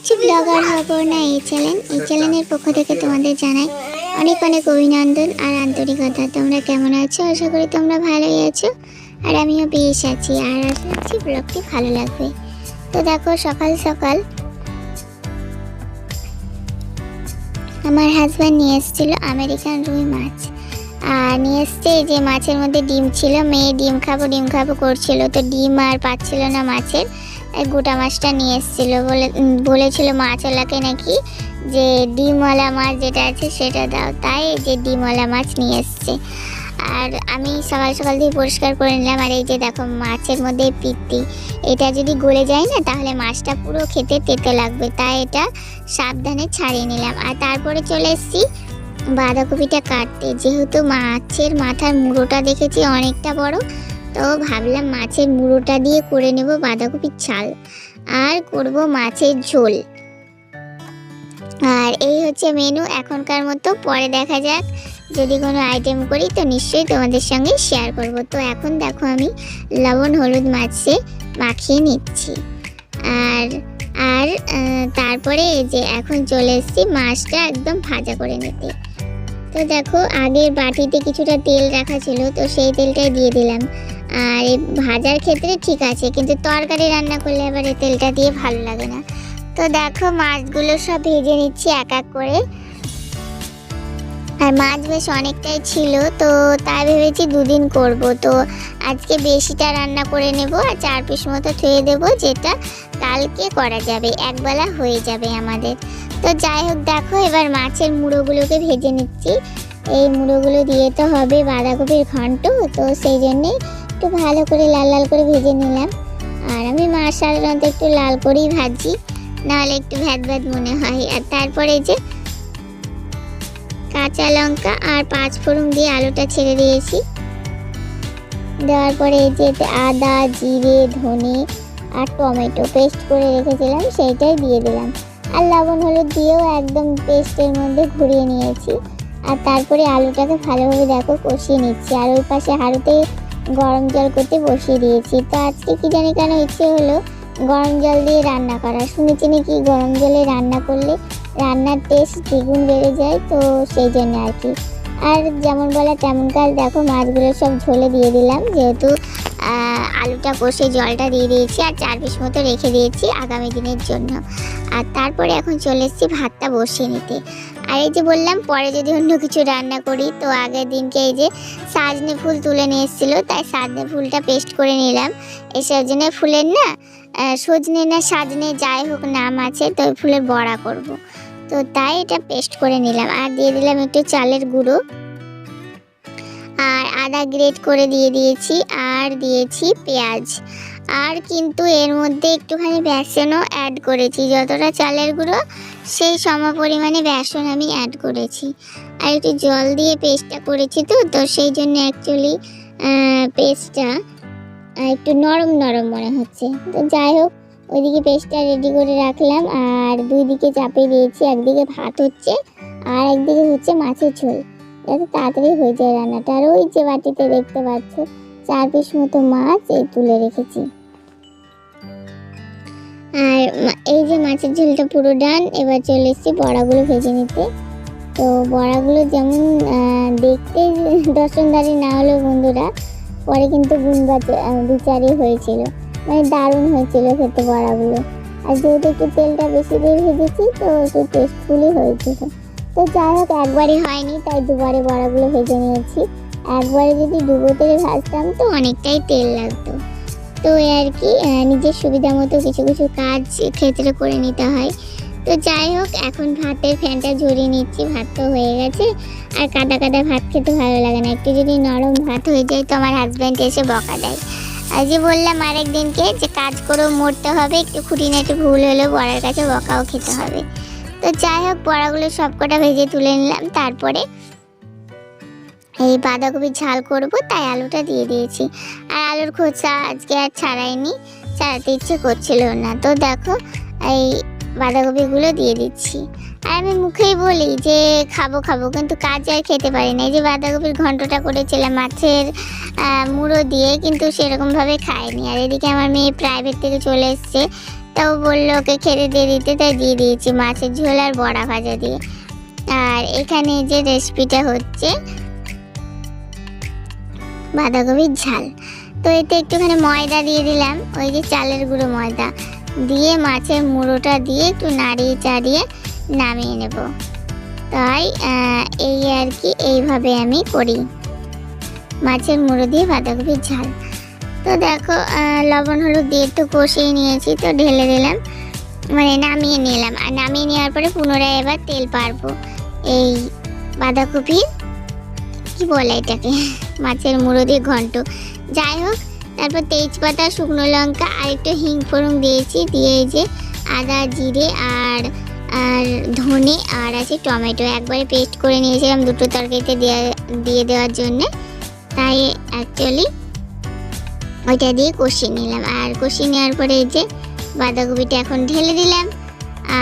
দেখছি ব্লগার অপর্ণা এই চ্যানেল এই চ্যানেলের পক্ষ থেকে তোমাদের জানাই অনেক অনেক অভিনন্দন আর আন্তরিকতা। তোমরা কেমন আছো? আশা করি তোমরা ভালোই আছো। আর আমিও বেশ আছি। আর আশা করছি ব্লগটি ভালো লাগবে। তো দেখো, সকাল সকাল আমার হাজব্যান্ড নিয়ে এসেছিল আমেরিকান রুই মাছ। আর নিয়ে এসছে যে মাছের মধ্যে ডিম ছিল। মেয়ে ডিম খাব ডিম খাব করছিল। তো ডিম আর পাচ্ছিল না মাছের। গোটা মাছটা নিয়ে এসেছিল। বলে বলেছিল মাছওয়ালাকে নাকি যে ডিমওয়ালা মাছ যেটা আছে সেটা দাও। তাই যে ডিমওয়ালা মাছ নিয়ে এসছে। আর আমি সকাল সকাল দিয়ে পরিষ্কার করে নিলাম। আর এই যে দেখো মাছের মধ্যে পিত্তি। এটা যদি গলে যায় না, তাহলে মাছটা পুরো খেতে তেতে লাগবে। তাই এটা সাবধানে ছাড়িয়ে নিলাম। আর তারপরে চলে এসেছি বাঁধাকপিটা কাটতে। যেহেতু মাছের মাথার মুড়োটা দেখেছি অনেকটা বড় তো ভাবলাম মাছের মুড়োটা দিয়ে করে নেব বাঁধাকপির ছাল আর করব মাছের ঝোল। আর এই হচ্ছে মেনু এখনকার মতো পরে দেখা যাক। যদি কোনো আইটেম করি তো নিশ্চয়ই তোমাদের সঙ্গে শেয়ার করব। তো এখন দেখো আমি লবণ, হলুদ মাছে মাখিয়ে নিচ্ছি। আর আর তারপরে যে এখন চলে এসেছি মাছটা একদম ভাজা করে নিতে। তো দেখো, আগের বাটিতে কিছুটা তেল রাখা ছিল, তো সেই তেলটাই দিয়ে দিলাম। আর ভাজার ক্ষেত্রে ঠিক আছে, কিন্তু তরকারি রান্না করলে আবার এই তেলটা দিয়ে ভালো লাগে না। তো দেখো, মাছগুলো সব ভেজে নিচ্ছি এক এক করে। আর মাছ বেশ অনেকটাই ছিল, তো তাই ভেবেছি দুদিন করব। তো আজকে বেশিটা রান্না করে নেব আর চার পিস মতো থুয়ে দেবো, যেটা কালকে করা যাবে, একবেলা হয়ে যাবে আমাদের। তো যাই হোক, দেখো এবার মাছের মুড়োগুলোকে ভেজে নিচ্ছি। এই মুড়োগুলো দিয়ে তো হবে বাঁধাকপির ঘন্ট, তো সেই জন্যে একটু ভালো করে লাল লাল করে ভেজে নিলাম। আর আমি মাছ সাধারণত একটু লাল করেই ভাজি নাহলে একটু ভ্যাদ ভ্যাদ মনে হয়। আর তারপরে যে কাঁচা লঙ্কা আর পাঁচ ফোড়ন দিয়ে আলুটা ছেড়ে দিয়েছি। দেওয়ার পরে এই যে আদা, জিরে, ধনে আর টমেটো পেস্ট করে রেখেছিলাম, সেইটাই দিয়ে দিলাম। আর লবণ, হলুদ দিয়েও একদম পেস্টের মধ্যে ঘুরিয়ে নিয়েছি। আর তারপরে আলুটাকে ভালোভাবে দেখো কষিয়ে নিচ্ছি। আর ওই পাশে হাড়ুতে গরম জল করতে বসিয়ে দিয়েছি। তো আজকে কি জানি কেন ইচ্ছে হলো গরম জল দিয়ে রান্না করা। শুনেছি নাকি গরম জলে রান্না করলে রান্নার টেস্ট দ্বিগুণ বেড়ে যায়, তো সেই জন্য আর কি। আর যেমন বলে তেমন কাজ দেখো মাছগুলো সব ঝোলে দিয়ে দিলাম, যেহেতু আলুটা কষে জলটা দিয়ে দিয়েছি আর চার পিস মতো রেখে দিয়েছি আগামী দিনের জন্য। আর তারপরে এখন চলে এসেছি ভাতটা বসিয়ে নিতে। আর এই যে বললাম, পরে যদি অন্য কিছু রান্না করি, তো আগের দিনকে এই যে সাজনে ফুল তুলে নিয়ে এসেছিল, তাই সাজনে ফুলটা পেস্ট করে নিলাম। এই সজনে ফুলের না সজনে না সাজনে যাই হোক নাম আছে, তো ওই ফুলের বড়া করব। তো তাই এটা পেস্ট করে নিলাম। আর দিয়ে দিলাম একটু চালের গুঁড়ো। আর আদা গ্রেট করে দিয়ে দিয়েছি, আর দিয়েছি পেঁয়াজ। আর কিন্তু এর মধ্যে একটুখানি বেসনও অ্যাড করেছি। যতটা চালের গুঁড়ো, সেই সম পরিমাণে বেসন আমি অ্যাড করেছি। আর একটু জল দিয়ে পেস্টটা করেছি তো তো সেই জন্য অ্যাকচুয়ালি পেস্টটা একটু নরম নরম মনে হচ্ছে। তো যাই হোক, ওইদিকে পেস্টটা রেডি করে রাখলাম। আর দুই দিকে চাপিয়ে দিয়েছি, একদিকে ভাত হচ্ছে, আর একদিকে হচ্ছে মাছের ঝোল। যাতে তাড়াতাড়ি হয়ে যায় রান্নাটা। আর ওই যে বাটিতে দেখতে পাচ্ছ, চার পিস মতো মাছ এই তুলে রেখেছি। আর এই যে মাছের ঝোলটা পুরো ডান, এবার চলে এসেছি বড়াগুলো ভেজে নিতে। তো বড়াগুলো যেমন দেখতে দর্শনদারি না হলেও বন্ধুরা, পরে কিন্তু গুণ বাচ- বিচারই হয়েছিল। মানে দারুণ হয়েছিল খেতে বড়াগুলো। আর যেহেতু একটু তেলটা বেশি দিয়ে ভেজেছি, তো একটু টেস্টফুলই হয়েছিল। তো যাই হোক, একবারই হয়নি, তাই দুবারে বড়াগুলো ভেজে নিয়েছি। একবারে যদি ডুবো তেলে ভাজতাম তো অনেকটাই তেল লাগতো। তো আর কি নিজের সুবিধা মতো কিছু কিছু কাজ ক্ষেত্রে করে নিতে হয়। তো যাই হোক, এখন ভাতের ফ্যানটা ঝরিয়ে নিচ্ছি, ভাত তো হয়ে গেছে। আর কাটা কাটা ভাত খেতে ভালো লাগে না। একটু যদি নরম ভাত হয়ে যায় তো আমার হাজব্যান্ড এসে বকা দেয়। আর যে বললাম আরেকদিনকে যে কাজ করেও মরতে হবে, একটু খুঁটিনাটি ভুল হলেও বড়ার কাছে বকাও খেতে হবে। তো যাই হোক, বড়াগুলো সবকটা ভেজে তুলে নিলাম, তারপরে এই বাঁধাকপির ঝাল করব, তাই আলুটা দিয়ে দিয়েছি। আর আলুর খোসা আজকে আর ছাড়াইনি, ছাড়াতে ইচ্ছে করছিল না। তো দেখো, এই বাঁধাকপিগুলো দিয়ে দিচ্ছি। আর আমি মুখেই বলি যে খাব খাব, কিন্তু কাজ আর খেতে পারি না। এই যে বাঁধাকপির ঘন্টটা করেছিলাম, মাছের মুড়ো দিয়ে, কিন্তু সেরকমভাবে খায়নি আর এদিকে আমার মেয়ে প্রাইভেট থেকে চলে এসছে তাও বলল ওকে খেতে দিয়ে দিতে, তাই দিয়ে দিয়েছি মাছের ঝোল আর বড়া ভাজা দিয়ে। আর এখানে যে রেসিপিটা হচ্ছে, বাঁধাকপির ঝাল। তো এতে একটুখানি ময়দা দিয়ে দিলাম, ওই যে চালের গুঁড়ো ময়দা। দিয়ে মাছের মুড়োটা দিয়ে একটু নাড়িয়ে চাড়িয়ে নামিয়ে নেব। তাই এই আর কি, এইভাবে আমি করি। মাছের মুড়ো দিয়ে বাঁধাকপির ঝাল। তো দেখো লবণ হলুদ দিয়ে একটু কষিয়ে নিয়েছি, তো ঢেলে দিলাম। মানে নামিয়ে নিলাম। আর নামিয়ে নেওয়ার পরে পুনরায় এবার তেল পারব এই বাঁধাকপির কি বলে এটাকে? মাছের মুড়ো দিয়ে ঘন্ট। যাই হোক, তারপর তেজপাতা, শুকনো লঙ্কা, আর একটু হিং ফোড়ন দিয়েছি। দিয়ে যে আদা, জিরে আর আর ধনে আর আছে টমেটো। একবারে পেস্ট করে নিয়েছিলাম দুটো তরকারিতে দিয়ে দিয়ে দেওয়ার জন্যে। তাই অ্যাকচুয়ালি ওইটা দিয়ে কষিয়ে নিলাম। আর কষিয়ে নেওয়ার পরে এই যে বাঁধাকপিটা এখন ঢেলে দিলাম।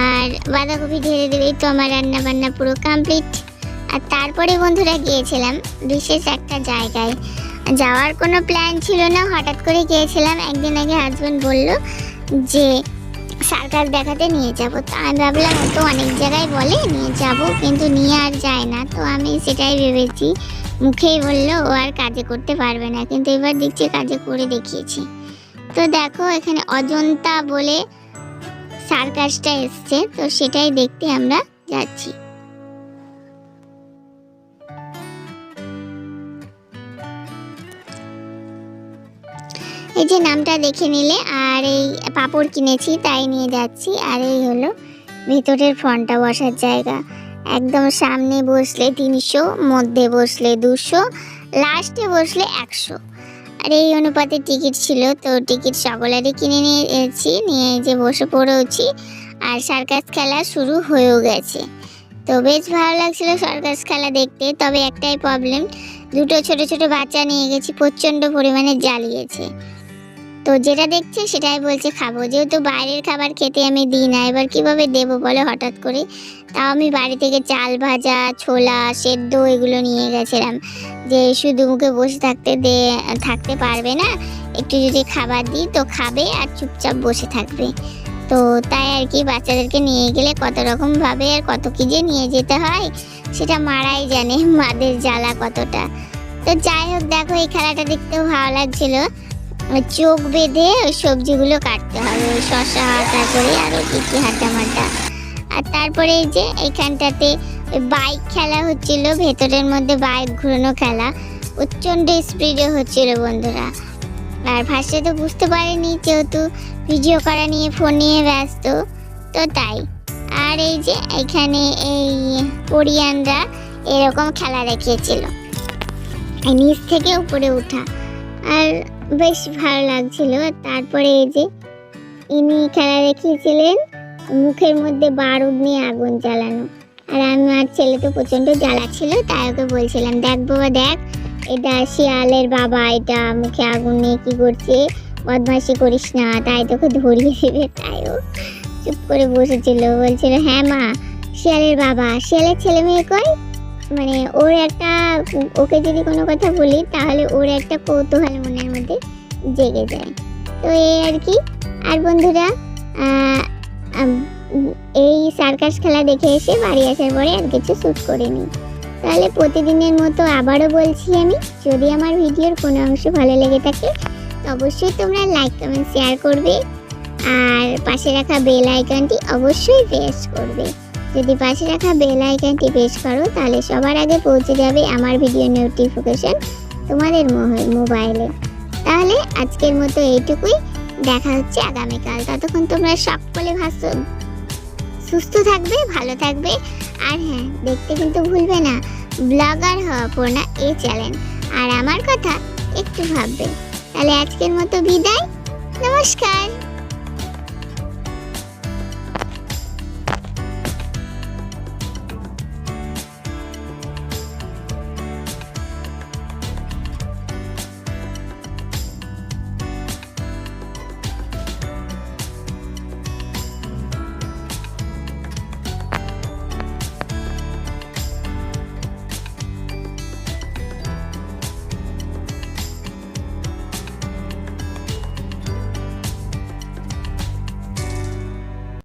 আর বাঁধাকপি ঢেলে দিলেই তো আমার রান্না বান্না পুরো কমপ্লিট আর তারপরে বন্ধুরা গিয়েছিলাম বিশেষ একটা জায়গায়। যাওয়ার কোনো প্ল্যান ছিল না, হঠাৎ করে গিয়েছিলাম। একদিন আগে হাজব্যান্ড বলল যে, সার্কাস দেখাতে নিয়ে যাব। তো আমি ভাবলাম তো অনেক জায়গায় বলে, নিয়ে যাব। কিন্তু নিয়ে আর যায় না। তো আমি সেটাই ভেবেছি। মুখেই বলল, ও আর কাজে করতে পারবে না। কিন্তু এবার দেখছি কাজে করে দেখিয়েছি। তো দেখো, এখানে অজন্তা বলে সার্কাসটা এসছে। তো সেটাই দেখতে আমরা যাচ্ছি। এই যে নামটা দেখে নিলে, আর এই পাপড় কিনেছি, তাই নিয়ে যাচ্ছি। আর এই হলো ভেতরের ফোনটা বসার জায়গা। একদম সামনে বসলে তিনশো, মধ্যে বসলে দুশো, লাস্টে বসলে একশো। আর এই অনুপাতে টিকিট ছিল, তো টিকিট সকলেরই কিনে নিয়েছি, নিয়ে যে বসে পড়েওছি। আর সার্কাস খেলা শুরু হয়েও গেছে। তো বেশ ভালো লাগছিল সার্কাস খেলা দেখতে, তবে একটাই প্রবলেম দুটো ছোট ছোট বাচ্চা নিয়ে গেছি, প্রচণ্ড পরিমাণে জ্বালিয়েছে। তো যেটা দেখছে সেটাই বলছে, খাব। যেহেতু বাইরের খাবার খেতে আমি দিই না, এবার কীভাবে দেবো বলে হঠাৎ করে? তাও আমি বাড়ি থেকে চাল ভাজা, ছোলা, সেদ্ধ এগুলো নিয়ে গেছিলাম। যে শুধু মুখে বসে থাকতে দে, থাকতে পারবে না, একটু যদি খাবার দিই তো খাবে আর চুপচাপ বসে থাকবে। তো তাই আর কি বাচ্চাদেরকে নিয়ে গেলে কত রকমভাবে আর কত কি যে নিয়ে যেতে হয়, সেটা মারাই জানে মাদের জ্বালা কতটা। তো যাই হোক, দেখো এই খেলাটা দেখতেও ভালো লাগছিল। চোখ বেঁধে ওই সবজিগুলো কাটতে হবে, ওই শশা তারপরে আরও কি কি মাড্ডা আর তারপরে এই যে এইখানটাতে বাইক খেলা হচ্ছিল, ভেতরের মধ্যে বাইক ঘুরানো খেলা। প্রচণ্ড স্পিডে হচ্ছিল বন্ধুরা। আর ফার্স্টে তো বুঝতে পারিনি, যেহেতু ভিডিও করা নিয়ে ফোন নিয়ে ব্যস্ত, তো তাই। আর এই যে এখানে এই কোরিয়ানরা এরকম খেলা দেখিয়েছিল। নিচ থেকে উপরে ওঠা আর বেশ ভালো লাগছিল। তারপরে এই যে ইনি খেলা দেখিয়েছিলেন, মুখের মধ্যে বারুদ নিয়ে আগুন জ্বালানো। আর আমার ছেলে তো প্রচণ্ড জ্বালাচ্ছিল, তাই ওকে বলছিলাম, দেখ বাবা, দেখ, এটা শিয়ালের বাবা, এটা মুখে আগুন নিয়ে কী করছে? বদমাশি করিস না, তাই তোকে ধরিয়ে দেবে। তাই ও চুপ করে বসেছিল। বলছিল হ্যাঁ মা, শিয়ালের বাবা, শিয়ালের ছেলে মেয়ে কয় মানে ওর একটা, ওকে যদি কোনো কথা বলি, তাহলে ওর একটা কৌতূহল মনের মধ্যে জেগে যায়। তো এই আর কি। আর বন্ধুরা এই সার্কাস খেলা দেখে এসে বাড়ি আসার পরে আর কিছু শ্যুট করিনি। তাহলে প্রতিদিনের মতো আবারও বলছি আমি, যদি আমার ভিডিওর কোনো অংশ ভালো লেগে থাকে, অবশ্যই তোমরা লাইক, কমেন্ট, শেয়ার করবে। আর পাশে রাখা বেল আইকনটি অবশ্যই প্রেস করবে। যদি পাশে রাখা বেল আইকনটি প্রেস করো, তাহলে সবার আগে পৌঁছে যাবে আমার ভিডিও নোটিফিকেশন তোমাদের মোবাইলে তাহলে আজকের মতো এইটুকুই। দেখা হচ্ছে আগামীকাল। ততক্ষণ তোমরা সকলে ভাস সুস্থ থাকবে, ভালো থাকবে। আর হ্যাঁ দেখতে কিন্তু ভুলবে না। ব্লগার হওয়া পড়না এই চ্যানেল আর আমার কথা একটু ভাববে। তাহলে আজকের মতো বিদায়। নমস্কার।